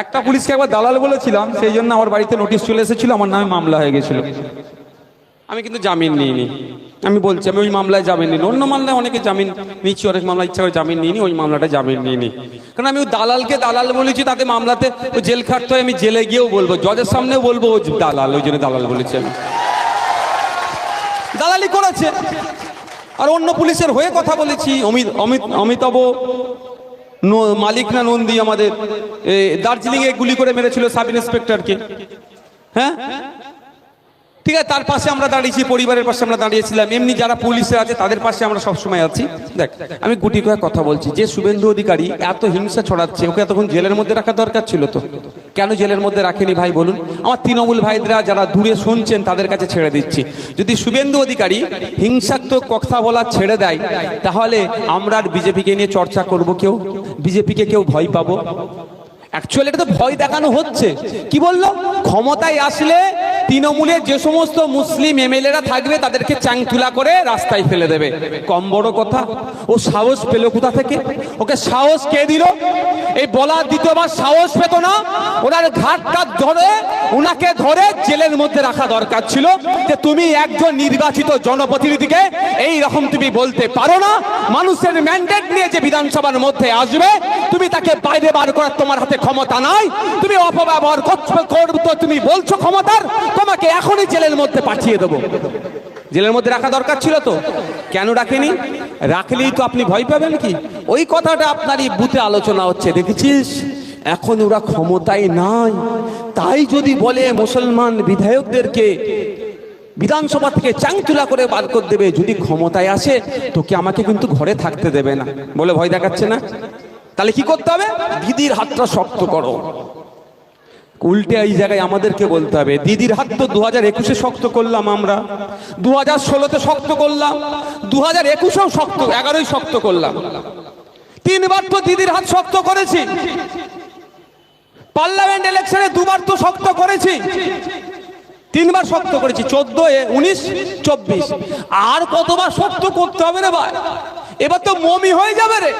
একটা পুলিশকে একবার দালাল বলেছিলাম, সেই জন্য আমার বাড়িতে নোটিশ চলে এসেছিল, আমার নামে মামলা হয়ে গেছিল। আমি কিন্তু জামিন নিইনি। আমি বলছি, আমি ওই মামলায় জামিন নিইনি। অন্য মামলায় অনেকে জামিন নিচ্ছি, অনেক মামলা ইচ্ছা করে জামিন নিইনি, ওই মামলাটা জামিন নিইনি। কারণ আমি ওই দালালকে দালাল বলেছি, তাতে মামলাতে জেল খাটতে হয়, আমি জেলে গিয়েও বলব, জজের সামনেও বলব, ও দালাল, ওই জন্য দালাল বলেছি আমি। দালালি করেছে। আর অন্য পুলিশের হয়ে কথা বলেছি, অমিত অমিত অমিতাভ ন- মালিক না নন্দী আমাদের? দার্জিলিং এ গুলি করে মেরেছিল সাব ইন্সপেক্টরকে হ্যাঁ? ঠিক আছে, তার পাশে আমরা দাঁড়িয়েছি, পরিবারের পাশে আমরা দাঁড়িয়েছিলাম। এমনি যারা পুলিশে আছে, তাদের পাশে আমরা সবসময় আছি। দেখ, আমি গুটি কয়েক কথা বলছি, যে শুভেন্দু অধিকারী এত হিংসা ছড়াচ্ছে, ওকে এতক্ষণ জেলের মধ্যে রাখা দরকার ছিল তো? কেন জেলের মধ্যে রাখেনি ভাই, বলুন? আমার তৃণমূল ভাইরা যারা দূরে শুনছেন, তাদের কাছে ছেড়ে দিচ্ছি। যদি শুভেন্দু অধিকারী হিংসাত্মক কথা বলা ছেড়ে দেয়, তাহলে আমরা আর বিজেপিকে নিয়ে চর্চা করব কেউ? বিজেপিকে কেউ ভয় পাবো? অ্যাকচুয়ালি এটা তো ভয় দেখানো হচ্ছে। কি বলল? ক্ষমতায় আসলে তৃণমূলের যে সমস্ত মুসলিম এমএলএরা থাকবে, তাদেরকে চাংতুলা করে রাস্তায় ফেলে দেবে। কম বড় কথা। ও সাহস পেল কোথা থেকে? ওকে সাহস কে দিল? এই বলার দ্বিতীয়বার সাহস পেত না। ওনার ঘাটটা ধরে, ওনাকে ধরে জেলের মধ্যে রাখা দরকার ছিল যে তুমি একজন নির্বাচিত জনপ্রতিনিধিকে এই রকম তুমি বলতে পারো না। মানুষের ম্যান্ডেট নিয়ে যে বিধানসভার মধ্যে আসবে তুমি তাকে বাইরে বার করার তোমার হাতে ক্ষমতা নাই। তুমি অপব্যবহার করছ করব তো তুমি বলছো ক্ষমতার, তোমাকে এখনই জেলের মধ্যে পাঠিয়ে দেবো। জেলের মধ্যে রাখা দরকার ছিল তো? কেন রাখেনি? রাখলেই তো আপনি ভয় পাবেন কি? ওই কথাটা আপনারই বুথে আলোচনা হচ্ছে, দেখেছিস? এখন ওরা ক্ষমতায় নাই। তাই যদি বলে মুসলমান বিধায়কদেরকে বিধানসভা থেকে চাংচুলা করে বার করে দেবে, যদি ক্ষমতায় আসে তোকে আমাকে কিন্তু ঘরে থাকতে দেবে না? বলে ভয় দেখাচ্ছে না? তাহলে কি করতে হবে? দিদির হাতটা শক্ত করো। উল্টে এই জায়গায় আমাদেরকে বলতে হবে, দিদির হাত তো দু হাজার একুশে শক্ত করলাম আমরা। দু হাজার ষোলোতে শক্ত করলাম দু হাজার একুশেও শক্ত, এগারোই শক্ত করলাম। তিনবার তো দিদির হাত শক্ত করেছি। পার্লামেন্ট ইলেকশনে দুবার তো শক্ত করেছি। তিনবার শক্ত করেছি চোদ্দ উনিশ, চব্বিশ। আর কতবার শক্ত করতে হবে রে ভাই? এবার তো মমি হয়ে যাবে রে।